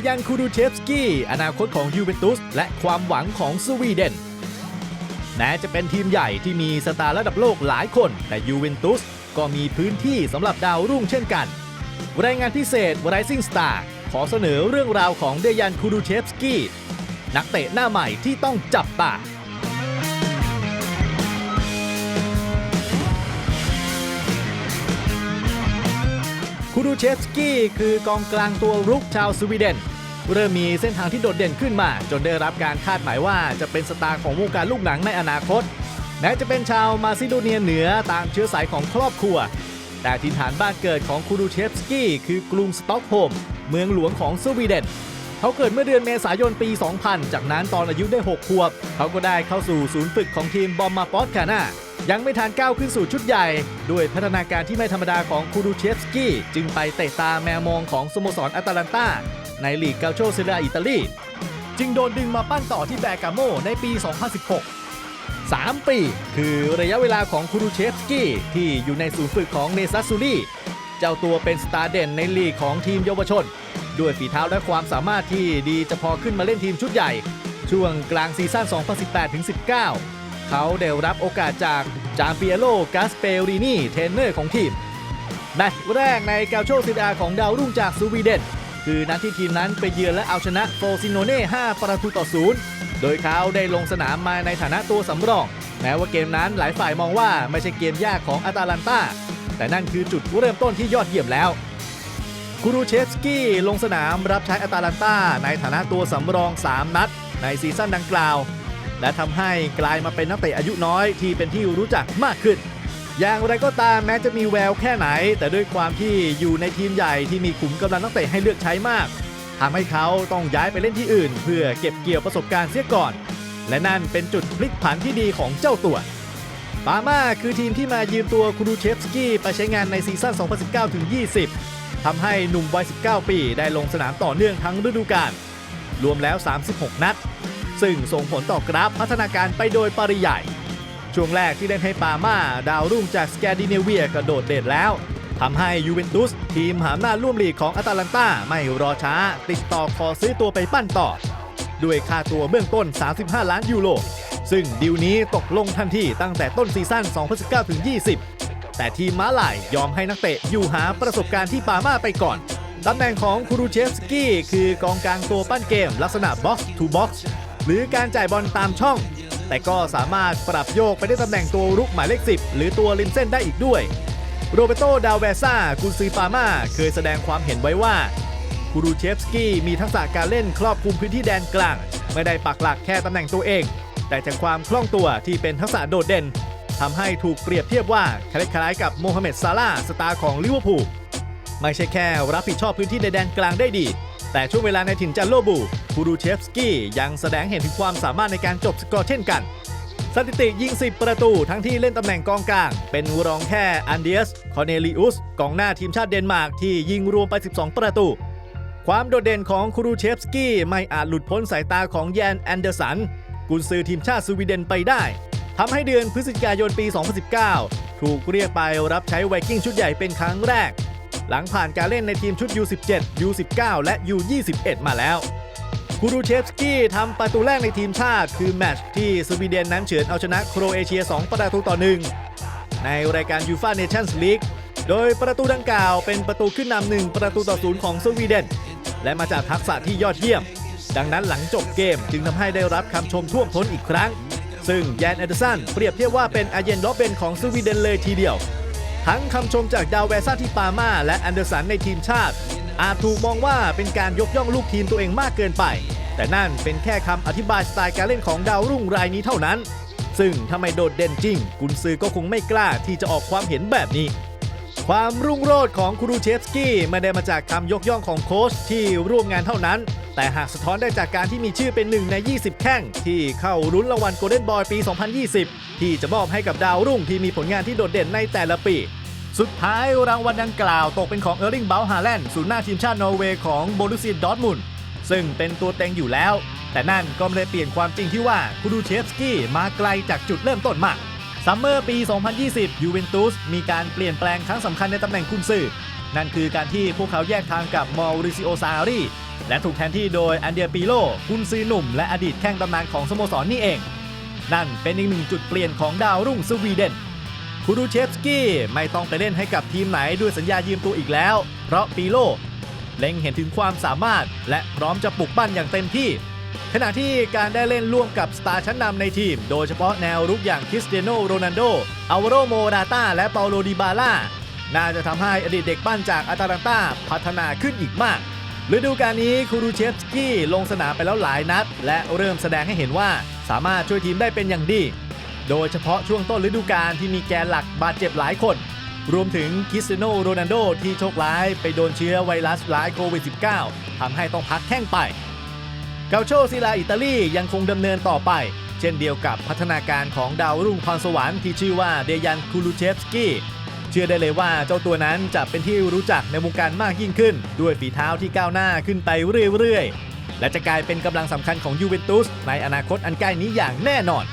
ดยันคูดูเชฟสกี้อนาคตของยูเวนตุสและความหวังของสวีเดนแม้จะเป็นทีมใหญ่ที่มีสตาร์ระดับโลกหลายคน แต่ยูเวนตุสก็มีพื้นที่สำหรับดาวรุ่งเช่นกัน รายงานพิเศษ Rising Star ขอเสนอเรื่องราวของเดยันคูดูเชฟสกี้นักเตะหน้าใหม่ที่ต้องจับตา คูดูเชฟสกี้คือกองกลางตัวรุกชาวสวีเดน เริ่มมีเส้นทางที่โดดเด่นขึ้นมา จนได้รับการคาดหมายว่าจะเป็นสตาร์ของวงการลูกหนังในอนาคตแม้จะเป็นชาวมาซิโดเนียเหนือตามเชื้อสายของครอบครัว แต่ถิ่ฐานบ้านเกิดของคูดูเชฟสกี้คือกรุงสต็อกโฮล์มเมืองหลวงของสวีเดนเขาเกิดเมื่อเดือนเมษายนปี 2000 จากนั้นตอนอายุได้ 6 ขวบ เขาก็ได้เข้าสู่ศูนย์ฝึกของทีมบอมมาปอสคาน่า ยังไม่ทันก้าวขึ้นสู่ชุดใหญ่ ด้วยพัฒนาการที่ไม่ธรรมดาของคูดูเชฟสกี้ จึงไปเตะตาแมวมองของสโมสรอัตแลนตาในลีกเกาโชเซเรียอิตาลี จึงโดนดึงมาปั้นต่อที่แบกาโมในปี 2016 3 ปี คือระยะเวลาของคูรูเชฟสกี้ ที่อยู่ในศูนย์ฝึกของเนซัสซูรีเจ้าตัวเป็นสตาร์เด่นในลีกของทีมเยาวชน ด้วยฝีเท้าและความสามารถที่ดีจะพอขึ้นมาเล่นทีมชุดใหญ่ ช่วงกลางซีซั่น2018-19 เขาได้รับโอกาสจากจามเปียโลกาสเปรินีเทรนเนอร์ของทีมแมตช์แรกในกาโชซิดาของดาวรุ่งจากสวีเดนคือนัดที่ทีมนั้นไปเยือนและเอาชนะโฟซิโนเน่5ประตูต่อศูนย์โดยเขาได้ลงสนามมาในฐานะตัวสำรอง แม้ว่าเกมนั้นหลายฝ่ายมองว่าไม่ใช่เกมยากของอาตาลันตาแต่นั่นคือจุดเริ่มต้นที่ยอดเยี่ยมแล้วคูรูเชฟสกี้ลงสนามรับใช้อาตาลันตาในฐานะตัวสำรอง 3 นัด ในซีซั่นดังกล่าว และทำให้กลายมาเป็นนักเตะอายุน้อยที่เป็นที่รู้จักมากขึ้น อย่างไรก็ตามแม้จะมีแววแค่ไหน แต่ด้วยความที่อยู่ในทีมใหญ่ที่มีขุมกำลังนักเตะให้เลือกใช้มากทำให้เขาต้องย้ายไปเล่นที่อื่น เพื่อเก็บเกี่ยวประสบการณ์เสียก่อน และนั่นเป็นจุดพลิกผันที่ดีของเจ้าตัวปาม่าคือทีมที่มายืมตัวคูรูเชฟสกี้ไปใช้งานในซีซั่น 2019-20 ทำให้หนุ่มวัย 19 ปีได้ลงสนามต่อเนื่องทั้งฤดูกาล รวมแล้ว 36 นัด ซึ่งส่งผลต่อกราฟพัฒนาการไปโดยปริยายช่วงแรกที่เล่นให้ปาม่าดาวรุ่งจากสแกนดิเนเวียกระโดดเด่นแล้วทำให้ยูเวนตุสทีมหาอำนาร่วมลีกของอาตาลันตาไม่รอช้า ติดต่อขอซื้อตัวไปปั้นต่อ ด้วยค่าตัวเบื้องต้น 35 ล้านยูโรซึ่งดีลนี้ตกลงทันทีตั้งแต่ต้นซีซั่น 2019-20 แต่ทีมม้าลายยอมให้นักเตะอยู่หาประสบการณ์ที่ปาม่าไปก่อนตำแหน่งของคูรูเชฟสกี้คือกองกลางตัวปั้นเกมลักษณะบ็อกซ์ทูบ็อกซ์ หรือการจ่ายบอลตามช่อง แต่ก็สามารถปรับโยกไปได้ตำแหน่งตัวรุกหมายเลข 10 หรือตัวริมเส้นได้อีกด้วย โรเบโต ดาวเวซ่ากุนซือปาม่าเคยแสดงความเห็นไว้ว่าคูรูเชฟสกี้มีทักษะการเล่นครอบคลุมพื้นที่แดนกลาง ไม่ได้ปักหลักแค่ตำแหน่งตัวเอง แต่จากความคล่องตัวที่เป็นทักษะโดดเด่นทำให้ถูกเปรียบเทียบว่าคล้ายๆกับโมฮัมเหม็ดซาลาสตาร์ของลิเวอร์พูลไม่ใช่แค่รับผิดชอบพื้นที่ในแดนกลางได้ดี แต่ช่วงเวลาในถิ่นจันโลบูคูรูเชฟสกี้ยังแสดงเห็นถึงความสามารถในการจบสกอร์เช่นกัน สถิติยิง 10 ประตูทั้งที่เล่นตำแหน่งกองกลาง เป็นรองแค่อันเดียส คอเนลิอุส กองหน้าทีมชาติเดนมาร์กที่ยิงรวมไป 12 ประตู ความโดดเด่นของคูรูเชฟสกี้ไม่อาจหลุดพ้นสายตาของแยนแอนเดอร์สัน กุนซือทีมชาติสวีเดนไปได้ทำให้เดือนพฤศจิกายนปี 2019 ถูกเรียกไปรับใช้ไวกิ้งชุดใหญ่เป็นครั้งแรก หลังผ่านการเล่นในทีมชุด U17 U19 และ U21 มาแล้วคูรูเชฟสกี้ทำประตูแรกในทีมชาติ คือแมตช์ที่สวีเดนนั้นเฉือนเอาชนะโครเอเชีย 2 ประตูต่อหนึ่งในรายการยูฟาเนชั่นส์ลีกโดยประตูดังกล่าวเป็นประตูขึ้นนำหนึ่งประตูต่อศูนย์ของสวีเดน และมาจากทักษะที่ยอดเยี่ยม ดังนั้นหลังจบเกมจึงทำให้ได้รับคำชมท่วมท้นอีกครั้ง ซึ่งแยนแอนเดอร์สันเปรียบเทียบว่าเป็นอาเยนโรเบนของสวีเดนเลยทีเดียว ทั้งคำชมจากดาวแวซ่าที่ปาม่าและแอนเดอร์สันในทีมชาติ อาจถูกมองว่าเป็นการยกย่องลูกทีมตัวเองมากเกินไป แต่นั่นเป็นแค่คำอธิบายสไตล์การเล่นของดาวรุ่งรายนี้เท่านั้น ซึ่งถ้าไม่โดดเด่นจริง กุนซือก็คงไม่กล้าที่จะออกความเห็นแบบนี้ ความรุ่งโรจน์ของคูรูเชฟสกี้ไม่ได้มาจากคำยกย่องของโค้ชที่ร่วมงานเท่านั้น แต่หากสะท้อนได้จากการที่มีชื่อเป็นหนึ่งใน 20 แข้ง ที่เข้ารุ้นรางวัลโกลเด้นบอยปี 2020 ที่จะมอบให้กับดาวรุ่งที่มีผลงานที่โดดเด่นในแต่ละปี สุดท้ายรางวัลดังกล่าวตกเป็นของเออร์ลิงเบลฮาแลนด์ศูนย์หน้าทีมชาตินอร์เวย์ของโบลูเซียดอร์ทมุนซึ่งเป็นตัวเต็งอยู่แล้ว แต่นั่นก็ไม่ได้เปลี่ยนความจริงที่ว่าคูรูเชฟสกี้มาไกลจากจุดเริ่มต้นมาก ซัมเมอร์ปี 2020 ยูเวนตุสมีการเปลี่ยนแปลงครั้งสำคัญในตำแหน่งกุนซือ นั่นคือการที่พวกเขาแยกทางกับมอริซิโอซารีและถูกแทนที่โดยอันเดียปีโลกุนซือหนุ่ม และอดีตแข้งตำนานของสโมสรนี่เอง นั่นเป็นอีกหนึ่งจุดเปลี่ยนของดาวรุ่งสวีเดนคูรูเชฟสกี้ไม่ต้องไปเล่นให้กับทีมไหนด้วยสัญญายืมตัวอีกแล้ว เพราะปีโลเล็งเห็นถึงความสามารถ และพร้อมจะปลุกปั้นอย่างเต็มที่ ขณะที่การได้เล่นร่วมกับสตาร์ชั้นนำในทีม โดยเฉพาะแนวรุกอย่างคริสเตียโนโรนัลโดอัลวโรโมราตาและเปาโลดิบาล่าน่าจะทำให้อดีตเด็กปั้นจากอาตาลันตาพัฒนาขึ้นอีกมากฤดูกาลนี้คูรูเชฟสกี้ลงสนามไปแล้วหลายนัด และเริ่มแสดงให้เห็นว่าสามารถช่วยทีมได้เป็นอย่างดี โดยเฉพาะช่วงต้นฤดูกาลที่มีแกนหลักบาดเจ็บหลายคน รวมถึงคริสเตียโนโรนัลโดที่โชคร้ายไปโดนเชื้อไวรัสร้ายโควิด -19 ทำให้ต้องพักแข้งไป เกาโชซิลาอิตาลียังคงดำเนินต่อไป เช่นเดียวกับพัฒนาการของดาวรุ่งพรสวรรค์ที่ชื่อว่าเดยันคูลูเชฟสกี้เชื่อได้เลยว่าเจ้าตัวนั้นจะเป็นที่รู้จักในวงการมากยิ่งขึ้น ด้วยฝีเท้าที่ก้าวหน้าขึ้นไปเรื่อยๆ และจะกลายเป็นกำลังสำคัญของยูเวนตุสในอนาคตอันใกล้นี้อย่างแน่นอน